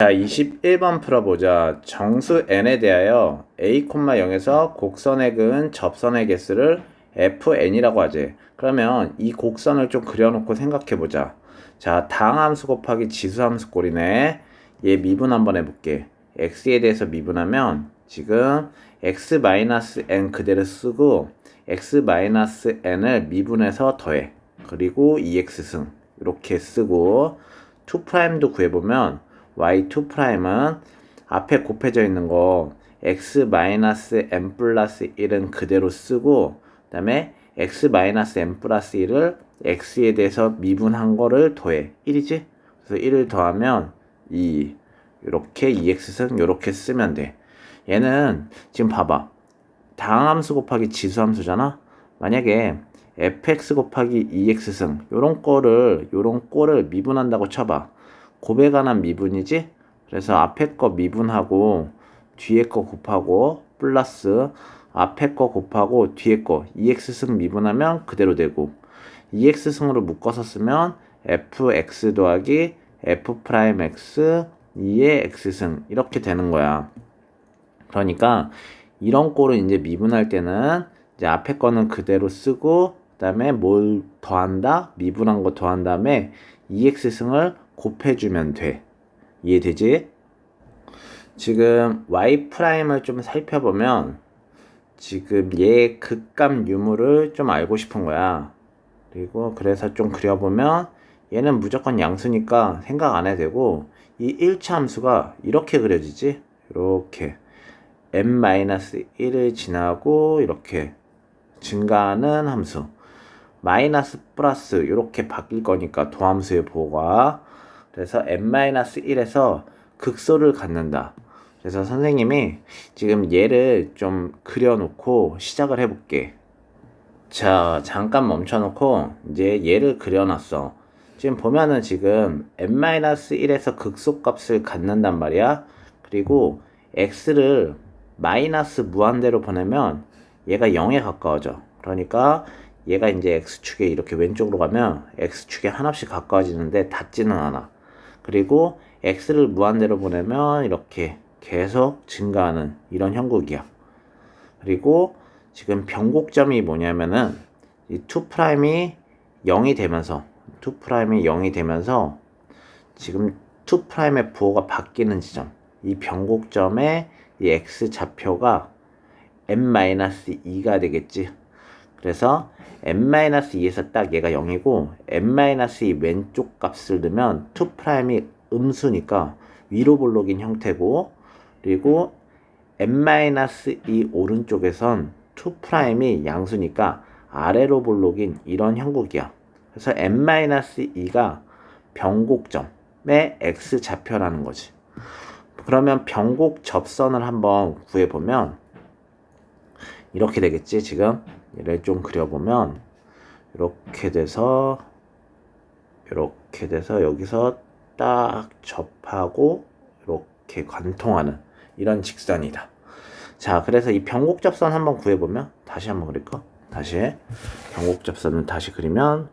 자, 21번 풀어보자. 정수 n에 대하여 a, 0에서 곡선의 근 접선의 개수를 fn이라고 하지. 그러면 이 곡선을 좀 그려놓고 생각해보자. 자, 당함수 곱하기 지수함수 꼴이네. 얘 미분 한번 해볼게. x에 대해서 미분하면 지금 x-n 그대로 쓰고 x-n을 미분해서 더해. 그리고 2x승 이렇게 쓰고 2'도 구해보면 y2'은 앞에 곱해져 있는 거 x-m 플러스 1은 그대로 쓰고 그 다음에 x-m 플러스 1을 x에 대해서 미분한 거를 더해. 1이지? 그래서 1을 더하면 2 이렇게 2x승 이렇게 쓰면 돼. 얘는 지금 봐봐. 다항함수 곱하기 지수함수잖아? 만약에 fx 곱하기 2x승 요런 거를 요런 꼴을 미분한다고 쳐봐 곱에 관한 미분이지 그래서 앞에 거 미분하고 뒤에 거 곱하고 플러스 앞에 거 곱하고 뒤에 거 2x승 미분하면 그대로 되고 2x승으로 묶어서 쓰면 fx 더하기 f'x 2의 x승 이렇게 되는 거야 그러니까 이런 꼴은 이제 미분할 때는 이제 앞에 거는 그대로 쓰고 그다음에 뭘 더한다? 미분한 거 더한 다음에 2x승을 곱해주면 돼. 이해되지? 지금 y 프라임을 좀 살펴보면 지금 얘 극감 유무를 좀 알고 싶은 거야. 그리고 그래서 좀 그려보면 얘는 무조건 양수니까 생각 안 해도 되고 이 1차 함수가 이렇게 그려지지? 이렇게 n-1을 지나고 이렇게 증가하는 함수 마이너스 플러스 이렇게 바뀔 거니까 도함수의 보호가 그래서 n-1에서 극소를 갖는다 그래서 선생님이 지금 얘를 좀 그려놓고 시작을 해볼게 자 잠깐 멈춰놓고 이제 얘를 그려놨어 지금 보면은 지금 n-1에서 극소값을 갖는단 말이야 그리고 x를 마이너스 무한대로 보내면 얘가 0에 가까워져. 그러니까 얘가 이제 x축에 이렇게 왼쪽으로 가면 x축에 하나씩 가까워지는데 닿지는 않아. 그리고 x를 무한대로 보내면 이렇게 계속 증가하는 이런 형국이야. 그리고 지금 변곡점이 뭐냐면은 이 2'이 0이 되면서 2'이 0이 되면서 지금 2'의 부호가 바뀌는 지점 이 변곡점에 이 x 좌표가 n-2가 되겠지. 그래서 n-2에서 딱 얘가 0이고 n-2 왼쪽 값을 넣으면 2'이 음수니까 위로 볼록인 형태고 그리고 n-2 오른쪽에선 2'이 양수니까 아래로 볼록인 이런 형국이야. 그래서 n-2가 변곡점의 x 좌표라는 거지. 그러면 변곡 접선을 한번 구해보면 이렇게 되겠지 지금 얘를 좀 그려보면 이렇게 돼서 이렇게 돼서 여기서 딱 접하고 이렇게 관통하는 이런 직선이다. 자 그래서 이 변곡 접선 한번 구해보면 다시 한번 그릴까? 다시. 변곡 접선을 다시 그리면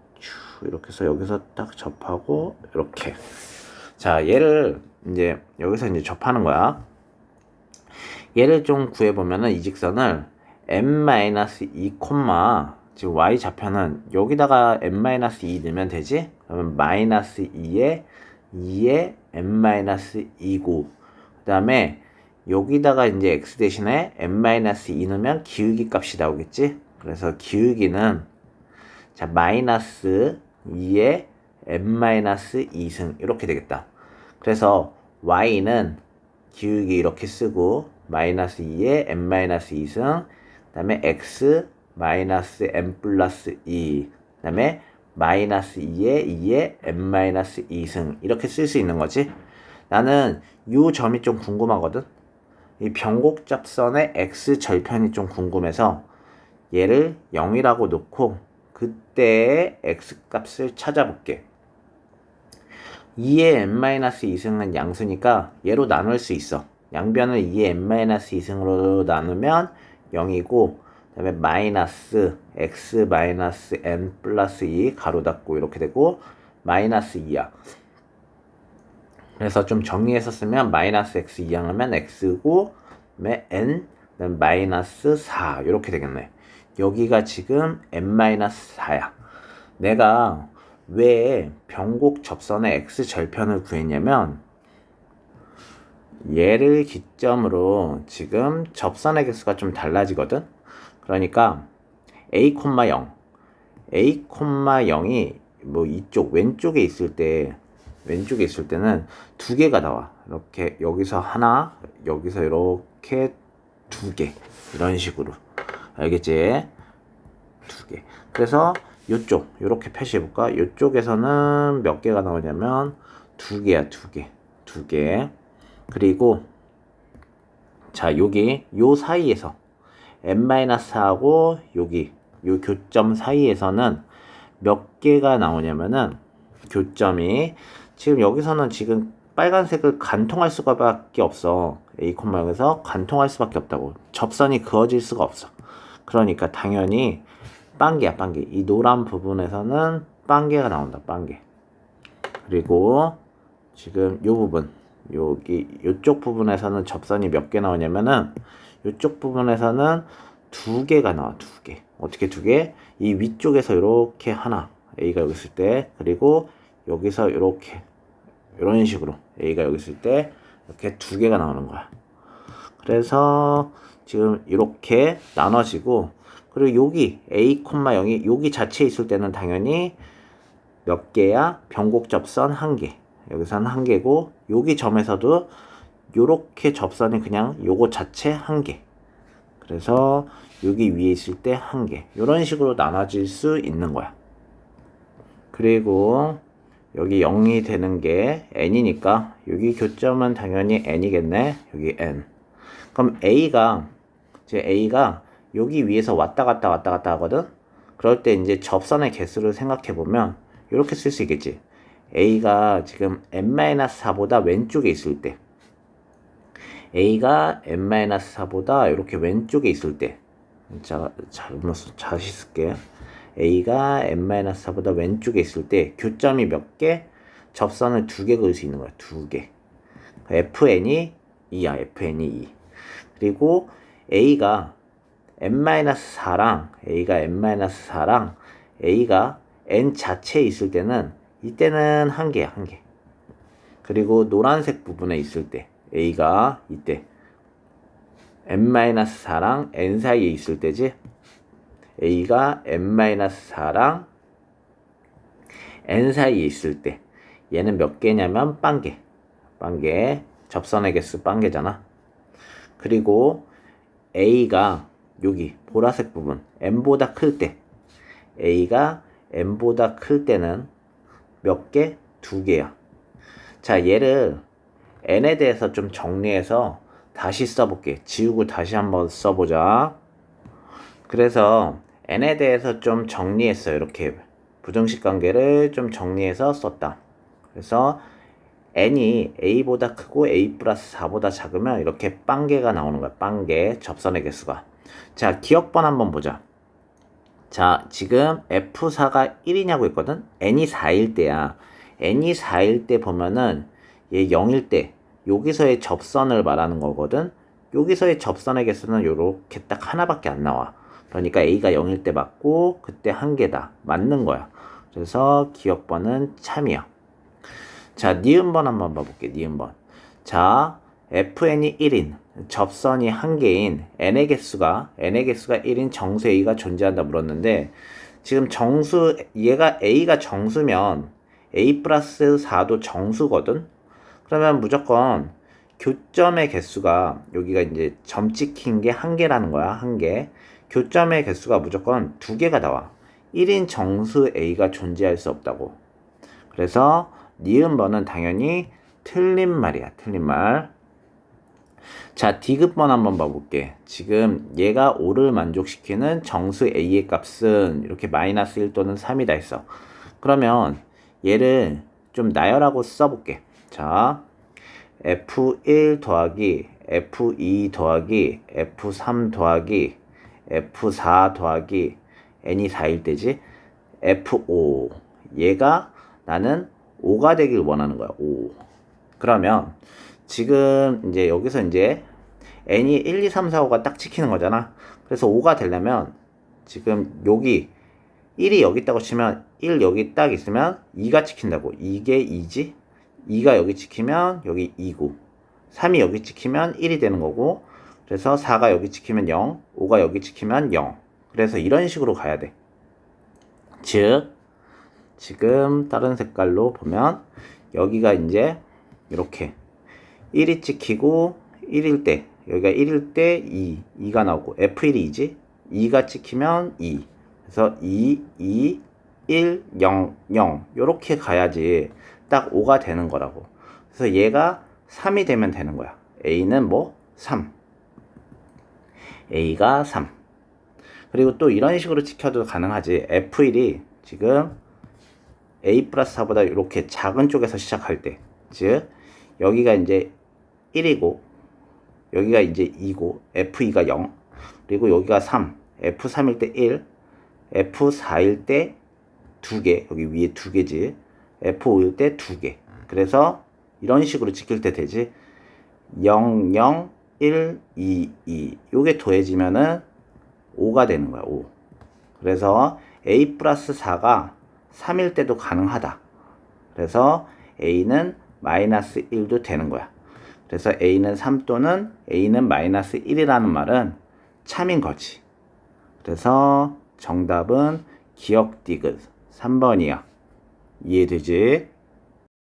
이렇게 해서 여기서 딱 접하고 이렇게. 자 얘를 이제 여기서 이제 접하는 거야. 얘를 좀 구해보면은 이 직선을 n-2, 지금 y 좌표는 여기다가 n-2 넣으면 되지? 그러면 마이너스 2에 2에 n-2고 그 다음에 여기다가 이제 x 대신에 n-2 넣으면 기울기 값이 나오겠지? 그래서 기울기는 자 마이너스 2에 n-2승 이렇게 되겠다. 그래서 y는 기울기 이렇게 쓰고 마이너스 2에 n-2승 그 다음에 x 마이너스 m 플러스 2, 그 다음에 마이너스 2에 2에 m 마이너스 2승 이렇게 쓸 수 있는 거지. 나는 이 점이 좀 궁금하거든. 이 변곡접선의 x 절편이 좀 궁금해서 얘를 0이라고 놓고 그때의 x 값을 찾아볼게. 2의 n-2승은 양수니까 얘로 나눌 수 있어. 양변을 2의 n-2승으로 나누면 0이고 그다음에 마이너스 x 마이너스 n 플러스 2 가로 닫고 이렇게 되고 마이너스 2야. 그래서 좀 정리해서 쓰면 마이너스 x 이항하면 x고 그다음에 n 마이너스 4 이렇게 되겠네. 여기가 지금 n 마이너스 4야. 내가 왜 변곡 접선의 x 절편을 구했냐면 얘를 기점으로 지금 접선의 개수가 좀 달라지거든. 그러니까 a, 0 a, 0이 뭐 이쪽 왼쪽에 있을 때 왼쪽에 있을 때는 두 개가 나와. 이렇게 여기서 하나, 여기서 이렇게 두 개. 이런 식으로. 알겠지? 두 개. 그래서 이쪽 이렇게 표시해 볼까? 이쪽에서는 몇 개가 나오냐면 두 개야, 두 개. 두 개. 그리고 자, 여기 요 사이에서 n-4하고 여기 요 교점 사이에서는 몇 개가 나오냐면은 교점이 지금 여기서는 지금 빨간색을 간통할 수밖에 없어. A, 여기서 간통할 수밖에 없다고. 접선이 그어질 수가 없어. 그러니까 당연히 빵개야, 빵개. 이 노란 부분에서는 빵개가 나온다, 빵개. 그리고 지금 요 부분, 여기 요쪽 부분에서는 접선이 몇 개 나오냐면은 요쪽 부분에서는 두 개가 나와, 두 개. 어떻게 두 개? 이 위쪽에서 이렇게 하나, A가 여기 있을 때, 그리고 여기서 이렇게 이런 식으로 A가 여기 있을 때 이렇게 두 개가 나오는 거야. 그래서 지금 이렇게 나눠지고 그리고 여기 A, 0이 여기 자체에 있을 때는 당연히 몇 개야? 변곡 접선 한 개. 여기서는 한 개고 여기 점에서도 요렇게 접선이 그냥 요거 자체 한 개. 그래서 여기 위에 있을 때 한 개. 이런 식으로 나눠질 수 있는 거야. 그리고 여기 0이 되는 게 n이니까 여기 교점은 당연히 n이겠네. 여기 n. 그럼 a가 이제 a가 여기 위에서 왔다 갔다 왔다 갔다 하거든. 그럴 때 이제 접선의 개수를 생각해 보면 이렇게 쓸 수 있겠지. A가 지금 n-4보다 왼쪽에 있을 때 a가 n-4보다 이렇게 왼쪽에 있을 때 자, 잘못 다시 쓸게. a가 n-4보다 왼쪽에 있을 때 교점이 몇 개? 접선을 두 개 그릴 수 있는 거야. 두 개. fn이 2야. fn이 2. 그리고 a가 n-4랑 a가 n-4랑 a가 n 자체에 있을 때는 이때는 한 개야. 한 개. 그리고 노란색 부분에 있을 때 a가 이때 n-4랑 n 사이에 있을 때지 a가 n-4랑 n 사이에 있을 때 얘는 몇 개냐면 빵개 빵개 접선의 개수 빵개잖아 그리고 a가 여기 보라색 부분 n보다 클 때 a가 n보다 클 때는 몇 개? 두 개야 자 얘를 n에 대해서 좀 정리해서 다시 써볼게 지우고 다시 한번 써보자 그래서 n에 대해서 좀 정리했어요. 이렇게 부정식 관계를 좀 정리해서 썼다. 그래서 n이 a보다 크고 a 플러스 4보다 작으면 이렇게 빵개가 나오는 거야. 빵개 접선의 개수가. 자 기억번 한번 보자. 자 지금 f4가 1이냐고 했거든. n이 4일 때야. n이 4일 때 보면은 얘 0일 때 여기서의 접선을 말하는 거거든. 여기서의 접선의 개수는 이렇게 딱 하나밖에 안 나와. 그러니까 A가 0일 때 맞고 그때 한 개다. 맞는 거야. 그래서 기억번은 참이야. 자, 니은번 한번 봐볼게. 니은번. 자, fn이 1인 접선이 한 개인 n의 개수가 n의 개수가 1인 정수 a가 존재한다 물었는데 지금 정수 얘가 a가 정수면 a 플러스 4도 정수거든. 그러면 무조건 교점의 개수가 여기가 이제 점 찍힌 게 한 개라는 거야. 한 개. 교점의 개수가 무조건 두 개가 나와. 1인 정수 A가 존재할 수 없다고. 그래서 니은 번은 당연히 틀린 말이야. 틀린 말. 자, D급번 한번 봐볼게. 지금 얘가 5를 만족시키는 정수 A의 값은 이렇게 마이너스 1 또는 3이다 했어. 그러면 얘를 좀 나열하고 써볼게. 자, F1 더하기 F2 더하기 F3 더하기 F4 더하기 n이 4일 때지 F5 얘가 나는 5가 되길 원하는 거야 5 그러면 지금 이제 여기서 이제 n이 1, 2, 3, 4, 5가 딱 찍히는 거잖아. 그래서 5가 되려면 지금 여기 1이 여기 있다고 치면 1 여기 딱 있으면 2가 찍힌다고. 이게 2지? 2가 여기 찍히면 여기 2고 3이 여기 찍히면 1이 되는 거고 그래서 4가 여기 찍히면 0, 5가 여기 찍히면 0. 그래서 이런 식으로 가야 돼. 즉 지금 다른 색깔로 보면 여기가 이제 이렇게 1이 찍히고 1일 때 여기가 1일 때 2, 2가 나오고 F1이 2지? 2가 찍히면 2 그래서 2, 2, 1, 0, 0 요렇게 가야지 딱 5가 되는 거라고. 그래서 얘가 3이 되면 되는 거야. A는 뭐? 3 A가 3 그리고 또 이런 식으로 찍혀도 가능하지. F1이 지금 A 플러스 4보다 이렇게 작은 쪽에서 시작할 때, 즉, 여기가 이제 1이고, 여기가 이제 2고, F2가 0, 그리고 여기가 3, F3일 때 1, F4일 때 2개, 여기 위에 2개지, F5일 때 2개. 그래서 이런 식으로 찍힐 때 되지. 0, 0, 1, 2, 2. 요게 더해지면은 5가 되는 거야, 5. 그래서 A 플러스 4가 3일 때도 가능하다. 그래서 A는 마이너스 1도 되는 거야. 그래서 A는 3 또는 A는 마이너스 1이라는 말은 참인 거지. 그래서 정답은 기억 디귿 3번이야. 이해되지?